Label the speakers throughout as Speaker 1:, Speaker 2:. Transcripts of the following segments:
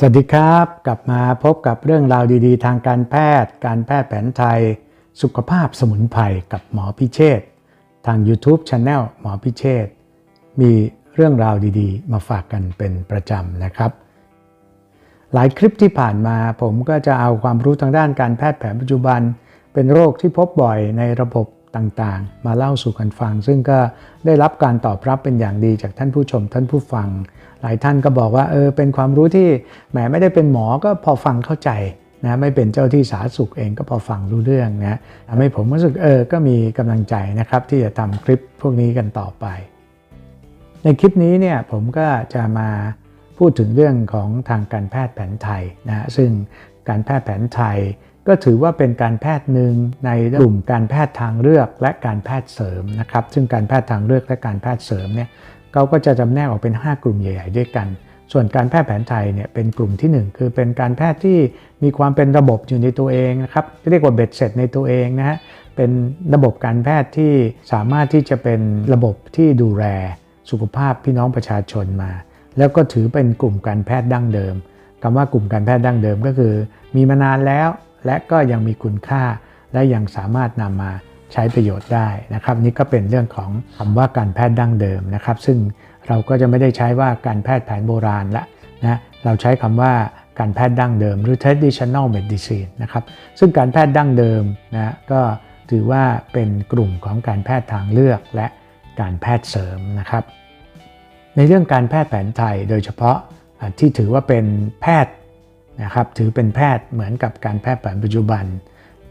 Speaker 1: สวัสดีครับ กลับมาพบกับเรื่องราวดีๆ ทางการแพทย์ การแพทย์แผนไทย สุขภาพสมุนไพรกับหมอพิเชษทาง YouTube Channel หมอพิเชษมีเรื่องราวดีๆ มาฝากกันเป็นประจำนะครับ หลายคลิปที่ผ่านมาผมก็จะเอาความรู้ทางด้านการแพทย์แผนปัจจุบัน เป็นโรคที่พบบ่อยในระบบ ต่างๆ มาเล่าสู่กันฟัง ซึ่งก็ได้รับการตอบรับเป็นอย่างดีจากท่านผู้ชม ท่านผู้ฟัง หลายท่านก็บอกว่าเออเป็นความรู้ที่แหมไม่ได้เป็นหมอก็พอฟังเข้าใจนะไม่เป็นเจ้าที่สาธารณสุขเองก็พอฟังรู้เรื่องนะทำให้ผมรู้สึกเออก็มีกำลังใจนะครับ ที่จะทำคลิปพวกนี้กันต่อไป ในคลิปนี้เนี่ยผมก็จะมาพูดถึงเรื่องของทางการแพทย์แผนไทยนะซึ่งการแพทย์แผนไทย ก็ถือว่าเป็นการแพทย์หนึ่งในกลุ่มการแพทย์ทางเลือกและการแพทย์เสริมนะครับ ซึ่งการแพทย์ทางเลือกและการแพทย์เสริมเนี่ยเขาก็จะจำแนกออกเป็น 5 กลุ่มใหญ่ ๆ ด้วยกัน ส่วนการแพทย์แผนไทยเนี่ยเป็นกลุ่มที่ 1 คือเป็นการแพทย์ที่มีความเป็นระบบอยู่ในตัวเองนะครับเรียกว่าเบ็ดเสร็จในตัวเองนะฮะเป็นระบบการแพทย์ที่สามารถที่จะเป็นระบบที่ดูแลสุขภาพพี่น้องประชาชนมา แล้วก็ถือเป็นกลุ่มการแพทย์ดั้งเดิมคำว่ากลุ่มการแพทย์ดั้งเดิมก็คือ มีมานานแล้ว และก็ยังมีคุณค่า และยังสามารถนำมาใช้ประโยชน์ได้นะครับ นี่ก็เป็นเรื่องของคำว่าการแพทย์ดั้งเดิมนะครับ ซึ่งเราก็จะไม่ได้ใช้ว่าการแพทย์แผนโบราณละนะเราใช้คำว่าการแพทย์ดั้งเดิม หรือ traditional medicine นะครับซึ่งการแพทย์ดั้งเดิมนะก็ถือว่าเป็นกลุ่มของการแพทย์ทางเลือกและการแพทย์เสริมนะครับ ในเรื่องการแพทย์แผนไทยโดยเฉพาะที่ถือว่าเป็นแพทย์ นะครับถือเป็นแพทย์เหมือนกับการแพทย์แผนปัจจุบัน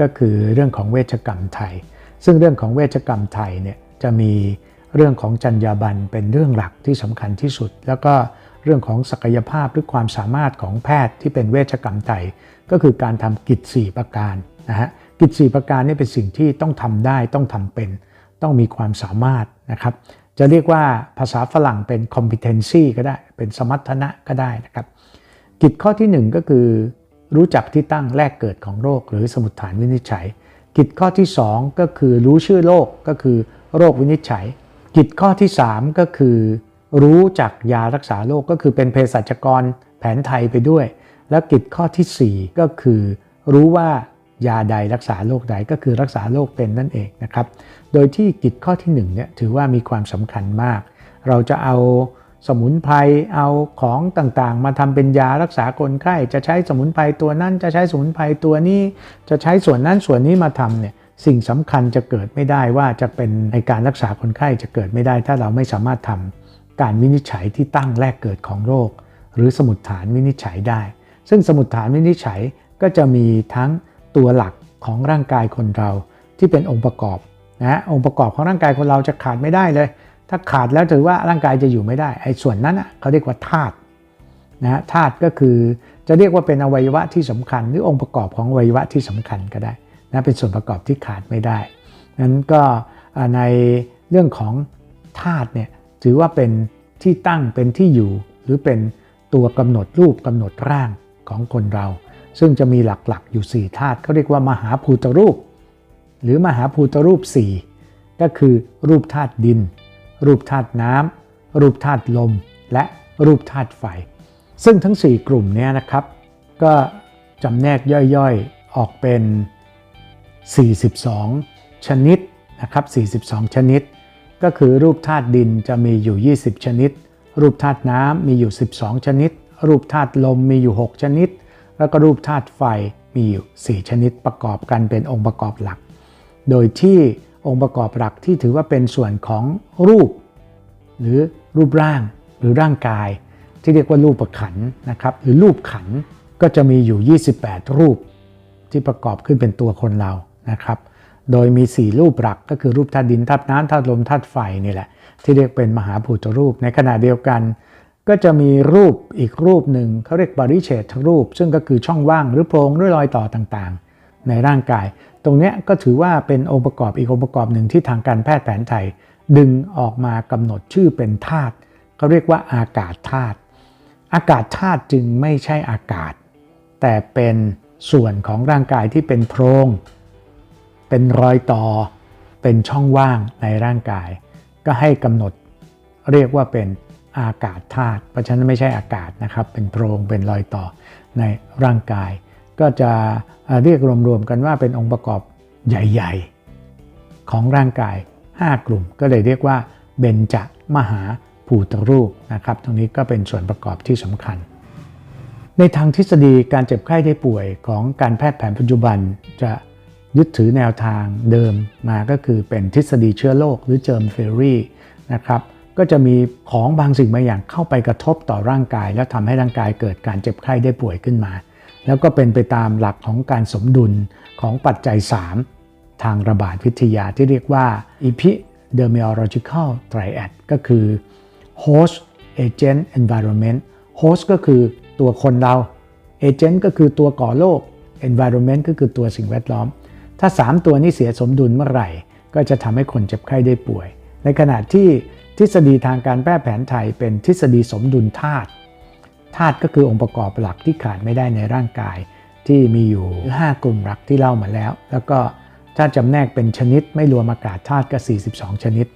Speaker 1: ก็คือเรื่องของเวชกรรมไทย ซึ่งเรื่องของเวชกรรมไทยเนี่ยจะมีเรื่องของจรรยาบรรณเป็นเรื่องหลักที่สำคัญที่สุด แล้วก็เรื่องของศักยภาพหรือความสามารถของแพทย์ที่เป็นเวชกรรมไทย ก็คือการทำกิจ 4 ประการนะฮะกิจ 4 ประการนี่เป็นสิ่งที่ต้องทำได้ต้องทำเป็น ต้องมีความสามารถนะครับจะเรียกว่าภาษาฝรั่งเป็น competency ก็ได้ เป็นสมรรถนะก็ได้นะครับ กิจข้อที่ 1 ก็คือ รู้จักที่ตั้งแรกเกิดของโรค หรือสมุดฐานวินิจฉัย กิจข้อที่ 2 ก็คือรู้ชื่อโรคก็คือโรควินิจฉัย กิจข้อที่ 3 ก็คือ รู้จักยารักษาโรคก็คือเป็นเภสัชกรแผนไทยไปด้วย แล้วกิจข้อทีสี่4 ก็คือ รู้ว่ายาใดรักษาโรคใดก็คือรักษาโรคเป็นนั่นเองนะครับ โดยที่กิจข้อที่1เนี่ยถือว่ามีความสำคัญมาก เราจะเอา สมุนไพรเอาของต่างๆ มาทำเป็นยารักษาคนไข้จะใช้สมุนไพรตัวนั้นจะใช้สมุนไพรตัวนี้ จะใช้ส่วนนั้นส่วนนี้มาทำเนี่ยสิ่งสำคัญจะเกิดไม่ได้ว่าจะเป็นในการรักษาคนไข้จะเกิดไม่ได้ ถ้าเราไม่สามารถทำการวินิจฉัยที่ตั้งแรกเกิดของโรค หรือสมุดฐานวินิจฉัยได้ ซึ่งสมุดฐานวินิจฉัยก็จะมีทั้งตัวหลักของร่างกายคนเราที่เป็นองค์ประกอบนะองค์ประกอบของร่างกายคนเราจะขาดไม่ได้เลย ถ้าขาดแล้วถือว่าร่างกายจะอยู่ไม่ได้ ไอ้ส่วนนั้นอะเขาเรียกว่าธาตุนะธาตุก็คือจะเรียกว่าเป็นอวัยวะที่สำคัญ หรือองค์ประกอบของอวัยวะที่สำคัญก็ได้นะเป็นส่วนประกอบที่ขาดไม่ได้ นั้นก็ในเรื่องของธาตุเนี่ยถือว่าเป็นที่ตั้งเป็นที่อยู่ หรือเป็นตัวกำหนดรูปกำหนดร่างของคนเรา ซึ่งจะมีหลักๆอยู่4ธาตุเขาเรียกว่ามหาภูตรูป หรือมหาภูตรูป 4 ก็คือรูปธาตุดิน รูปธาตุน้ำรูปธาตุลม และรูปธาตุไฟ ซึ่งทั้ง 4 กลุ่มนี้นะครับ ก็จำแนกย่อยๆออกเป็น 42 ชนิดนะครับ 42 ชนิด ก็คือรูปธาตุดินจะมีอยู่ 20 ชนิด รูปธาตุน้ำมีอยู่ 12 ชนิด รูปธาตุลมมีอยู่ 6 ชนิด แล้วก็รูปธาตุไฟมีอยู่ 4 ชนิดประกอบกันเป็นองค์ประกอบหลัก โดยที่ องค์ประกอบหลักที่ถือว่าเป็นส่วนของรูป หรือรูปร่างหรือร่างกาย ที่เรียกว่ารูปขันนะครับหรือรูปขันก็จะมีอยู่ 28 รูป ที่ประกอบขึ้นเป็นตัวคนเรานะครับ โดยมี 4 รูปหลักก็คือรูปธาตุดินธาตุน้ำธาตุลมธาตุไฟนี่แหละ ที่เรียกเป็นมหาภูตรูป ในขณะเดียวกัน ก็จะมีรูปอีกรูปหนึ่งเขาเรียกบริเฉทรูป ซึ่งก็คือช่องว่างหรือโพรงหรือรอยต่อต่างๆ ในร่างกาย ตรงนี้ก็ถือว่าเป็นองค์ประกอบอีกองค์ประกอบหนึ่งที่ทางการแพทย์แผนไทย ดึงออกมากำหนดชื่อเป็นธาตุเขาเรียกว่าอากาศธาตุอากาศธาตุจึงไม่ใช่อากาศ แต่เป็นส่วนของร่างกายที่เป็นโพรง เป็นรอยต่อ เป็นช่องว่างในร่างกาย ก็ให้กำหนดเรียกว่าเป็นอากาศธาตุเพราะฉะนั้นไม่ใช่อากาศนะครับ เป็นโพรงเป็นรอยต่อในร่างกาย ก็จะเรียกรวมๆกันว่าเป็นองค์ประกอบใหญ่ๆ ของร่างกาย 5 กลุ่ม ก็เลยเรียกว่าเบญจมหาภูตรูปนะครับตรงนี้ก็เป็นส่วนประกอบที่สำคัญ ในทางทฤษฎีการเจ็บไข้ได้ป่วยของการแพทย์แผนปัจจุบันจะยึดถือแนวทางเดิมมาก็คือเป็นทฤษฎีเชื้อโรคหรือเจิมเฟอรี่นะครับก็จะมีของบางสิ่งบางอย่างเข้าไปกระทบต่อร่างกาย แล้วทำให้ร่างกายเกิดการเจ็บไข้ได้ป่วยขึ้นมา แล้วก็เป็นไปตามหลักของการสมดุลของปัจจัย 3 ทางระบาดวิทยาที่เรียกว่า epidemiological triad ก็คือ host agent environment host ก็คือตัวคนเรา agent ก็คือตัวก่อโรค environment ก็คือตัวสิ่งแวดล้อม ถ้า 3 ตัวนี้เสียสมดุลเมื่อไหร่ ก็จะทำให้คนเจ็บไข้ได้ป่วย ในขณะที่ทฤษฎีทางการแพทย์แผนไทยเป็นทฤษฎีสมดุลธาตุ ธาตุก็คือองค์ประกอบหลักที่ขาดไม่ได้ในร่างกาย ที่มีอยู่ 5 กลุ่มหลักที่เล่ามาแล้ว แล้วก็ถ้าจำแนกเป็นชนิดไม่รวมอากาศธาตุก็ 42 ชนิด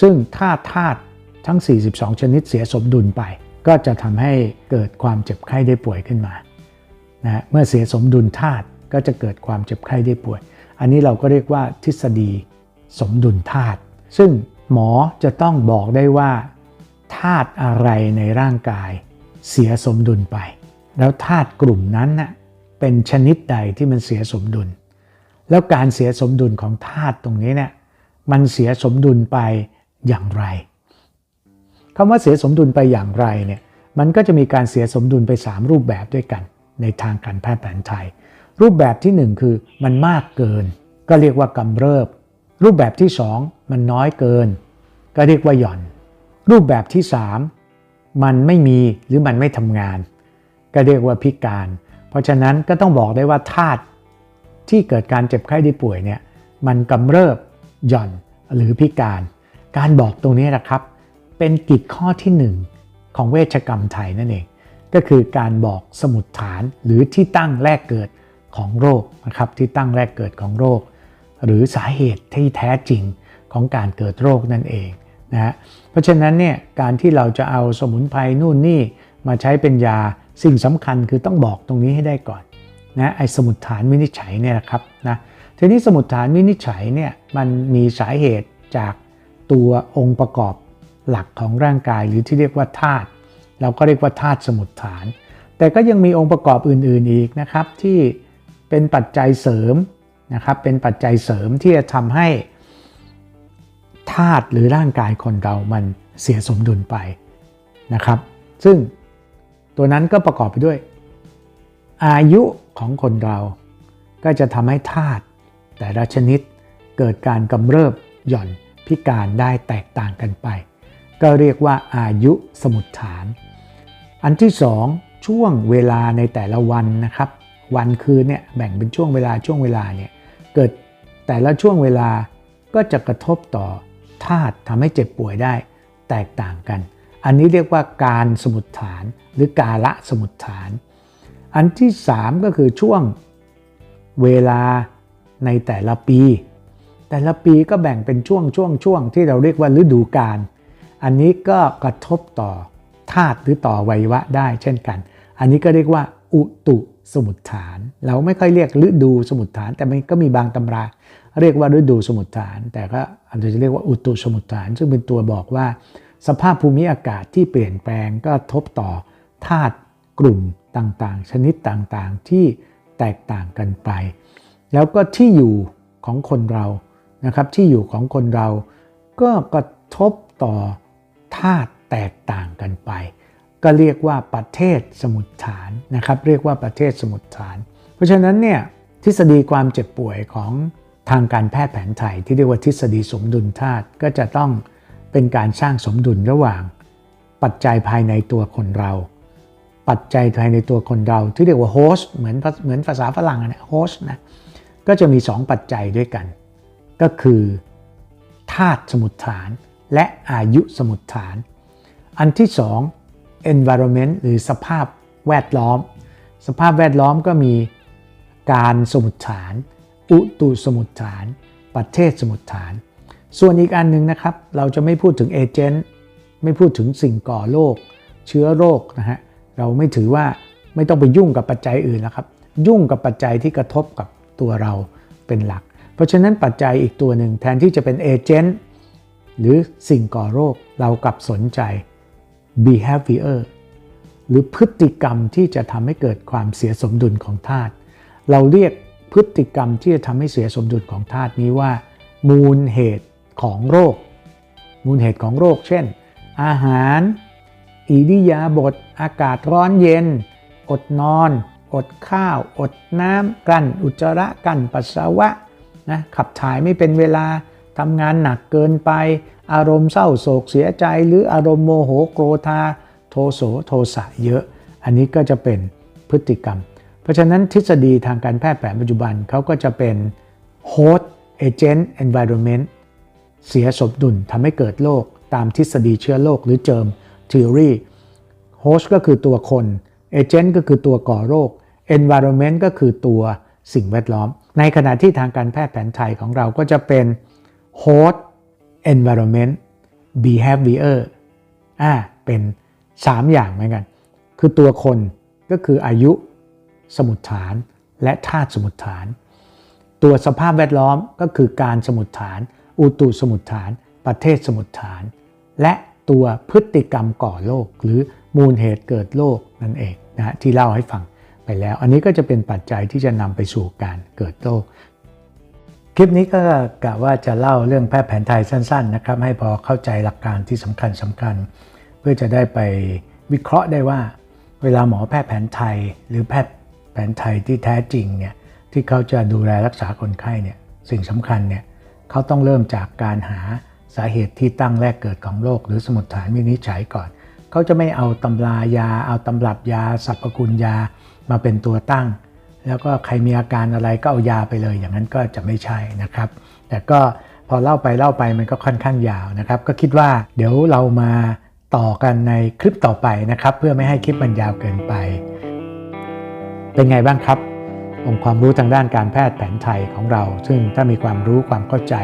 Speaker 1: ซึ่งถ้าธาตุทั้ง 42 ชนิดเสียสมดุลไป ก็จะทำให้เกิดความเจ็บไข้ได้ป่วยขึ้นมานะเมื่อเสียสมดุลธาตุก็จะเกิดความเจ็บไข้ได้ป่วย อันนี้เราก็เรียกว่าทฤษฎีสมดุลธาตุซึ่งหมอจะต้องบอกได้ว่าธาตุอะไรในร่างกาย เสียสมดุลไป แล้วธาตุกลุ่มนั้นน่ะเป็นชนิดใดที่มันเสียสมดุล แล้วการเสียสมดุลของธาตุตรงนี้เนี่ยมันเสียสมดุลไปอย่างไรคำว่าเสียสมดุลไปอย่างไรเนี่ยมันก็จะมีการเสียสมดุลไป 3 รูปแบบด้วยกัน ในทางการแพทย์แผนไทย รูปแบบที่ 1 คือมันมากเกิน ก็เรียกว่ากำเริบ รูปแบบที่ 2 มันน้อยเกิน ก็เรียกว่าหย่อน รูปแบบที่ 3 มันไม่มีหรือมันไม่ทำงาน ก็เรียกว่าพิการ เพราะฉะนั้นก็ต้องบอกได้ว่าธาตุที่เกิดการเจ็บไข้ได้ป่วยเนี่ยมันกำเริบหย่อนหรือพิการ การบอกตรงนี้นะครับ เป็นกิจข้อที่ 1 ของเวชกรรมไทยนั่นเอง ก็คือการบอกสมุดฐานหรือที่ตั้งแรกเกิดของโรคนะครับที่ตั้งแรกเกิดของโรค หรือสาเหตุที่แท้จริงของการเกิดโรคนั่นเอง นะฮะเพราะฉะนั้นเนี่ยการที่เราจะเอาสมุนไพรนู่นนี่มาใช้เป็นยาสิ่งสำคัญคือต้องบอกตรงนี้ให้ได้ก่อนนะไอ้สมุดฐานวินิจฉัยเนี่ยนะครับนะทีนี้สมุดฐานวินิจฉัยเนี่ยมันมีสาเหตุจากตัวองค์ประกอบหลักของร่างกายหรือที่เรียกว่าธาตุเราก็เรียกว่าธาตุสมุดฐาน แต่ก็ยังมีองค์ประกอบอื่นๆอีกนะครับที่เป็นปัจจัยเสริมนะครับเป็นปัจจัยเสริมที่จะทำให้ ธาตุหรือร่างกายคนเรามันเสียสมดุลไปนะครับ ซึ่งตัวนั้นก็ประกอบไปด้วย อายุของคนเราก็จะทำให้ธาตุแต่ละชนิดเกิดการกำเริบหย่อนพิการได้แตกต่างกันไป ก็เรียกว่าอายุสมุดฐาน อันที่สองช่วงเวลาในแต่ละวันนะครับ วันคืนเนี่ยแบ่งเป็นช่วงเวลาช่วงเวลาเนี่ยเกิดแต่ละช่วงเวลาก็จะกระทบต่อ ธาตุทำให้เจ็บป่วยได้แตกต่างกัน อันนี้เรียกว่าการสมุดฐานหรือกาละสมุดฐาน อันที่ 3 ก็คือช่วงเวลาในแต่ละปี แต่ละปีก็แบ่งเป็นช่วงช่วงช่วงที่เราเรียกว่าฤดูกาลอันนี้ก็กระทบต่อธาตุหรือต่อวัยวะได้เช่นกัน อันนี้ก็เรียกว่าอุตุสมุดฐาน เราไม่ค่อยเรียกฤดูสมุดฐาน แต่มันก็มีบางตำรา เรียกว่าฤดูสมุดฐาน แต่ก็อาจจะเรียกว่าอุตุสมุดฐาน ซึ่งเป็นตัวบอกว่า สภาพภูมิอากาศที่เปลี่ยนแปลงก็ทบต่อธาตุกลุ่มต่างๆ ชนิดต่างๆ ที่แตกต่างกันไป แล้วก็ที่อยู่ของคนเรานะครับที่อยู่ของคนเราก็กระทบต่อธาตุแตกต่างกันไป ก็เรียกว่าประเทศสมุดฐานนะครับ เรียกว่าประเทศสมุดฐาน เพราะฉะนั้นเนี่ยทฤษฎีความเจ็บป่วยของ ทางการแพทย์แผนไทยที่เรียกว่าทฤษฎีสมดุลธาตุก็จะต้องเป็นการสร้างสมดุลระหว่าง ปัจจัยภายในตัวคนเรา ปัจจัยภายในตัวคนเราที่เรียกว่าโฮสต์เหมือนเหมือนภาษาฝรั่งนะโฮสต์นะก็จะมี 2 ปัจจัยด้วยกัน ก็คือธาตุสมุดฐานและอายุสมุดฐาน อันที่สอง environment หรือสภาพแวดล้อม สภาพแวดล้อมก็มีการสมุดฐาน อุตุสมุดฐาน ประเทศสมุดฐาน ส่วนอีกอันหนึ่งนะครับ เราจะไม่พูดถึงเอเจนต์ไม่พูดถึงสิ่งก่อโรคเชื้อโรคนะฮะเราไม่ถือว่าไม่ต้องไปยุ่งกับปัจจัยอื่นแล้วครับ ยุ่งกับปัจจัยที่กระทบกับตัวเราเป็นหลัก เพราะฉะนั้นปัจจัยอีกตัวหนึ่งแทนที่จะเป็นเอเจนต์หรือสิ่งก่อโรคเรากลับสนใจ behavior หรือพฤติกรรมที่จะทำให้เกิดความเสียสมดุลของธาตุเราเรียก พฤติกรรมที่จะทำให้เสียสมดุลของธาตุนี้ว่า มูลเหตุของโรค มูลเหตุของโรค เช่น อาหาร อิริยาบถอากาศร้อนเย็น อดนอน อดข้าว อดน้ำกลั้นอุจจาระกลั้นปัสสาวะนะขับถ่ายไม่เป็นเวลาทำงานหนักเกินไป อารมณ์เศร้าโศกเสียใจ หรืออารมณ์โมโหโกรธา โทโสโทสะเยอะ อันนี้ก็จะเป็นพฤติกรรม ราะฉะนั้นทฤษฎีทางการแพทย์แผนปัจจุบันเขาก็จะเป็น host agent environment เสียสมดุลทำให้เกิดโรคตามทฤษฎีเชื้อโรคหรือเจิม theory host ก็คือตัวคน agent ก็คือตัวก่อโรค environment ก็คือตัวสิ่งแวดล้อม ในขณะที่ทางการแพทย์แผนไทยของเราก็จะเป็น host environment behavior อ่าเป็น 3 อย่างเหมือนกัน คือตัวคนก็คืออายุ สมุดฐาน และธาตุสมุดฐาน ตัวสภาพแวดล้อมก็คือการสมุดฐาน อุตุสมุดฐาน ประเทศสมุดฐาน และตัวพฤติกรรมก่อโรคหรือมูลเหตุเกิดโรคนั่นเองนะฮะที่เล่าให้ฟังไปแล้ว อันนี้ก็จะเป็นปัจจัยที่จะนำไปสู่การเกิดโรคคลิปนี้ก็กะว่าจะเล่าเรื่องแพทย์แผนไทยสั้นๆนะครับให้พอเข้าใจหลักการที่สำคัญสำคัญ เพื่อจะได้ไปวิเคราะห์ได้ว่า เวลาหมอแพทย์แผนไทย หรือแพทย์ นไทยที่แท้จริงเนี่ยที่เขาจะดูแลรักษาคนไข้เนี่ยสิ่งสำคัญเนี่ยเขาต้องเริ่มจากการหาสาเหตุที่ตั้งแรกเกิดของโรคหรือสมุดฐานวินิจฉัยก่อน เขาจะไม่เอาตำรายา เอาตำรับยาสรรพคุณยามาเป็นตัวตั้ง แล้วก็ใครมีอาการอะไรก็เอายาไปเลย อย่างนั้นก็จะไม่ใช่นะครับ แต่ก็พอเล่าไปเล่าไปมันก็ค่อนข้างยาวนะครับ ก็คิดว่าเดี๋ยวเรามาต่อกันในคลิปต่อไปนะครับ เพื่อไม่ให้คลิปมันยาวเกินไป เป็นไงบ้างครับ องค์ความรู้ทางด้านการแพทย์แผนไทยของเรา ซึ่งถ้ามีความรู้ความเข้าใจ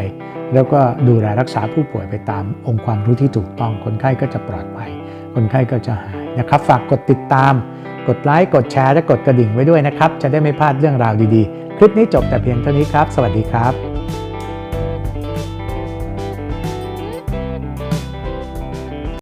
Speaker 1: แล้วก็ดูแลรักษาผู้ป่วยไปตาม องค์ความรู้ที่ถูกต้องคนไข้ก็จะปลอดภัย คนไข้ก็จะหายนะครับ ฝากกดติดตาม กดไลค์กดแชร์และกดกระดิ่งไว้ด้วยนะครับ จะได้ไม่พลาดเรื่องราวดีๆ คลิปนี้จบแต่เพียงเท่านี้ครับ สวัสดีครับ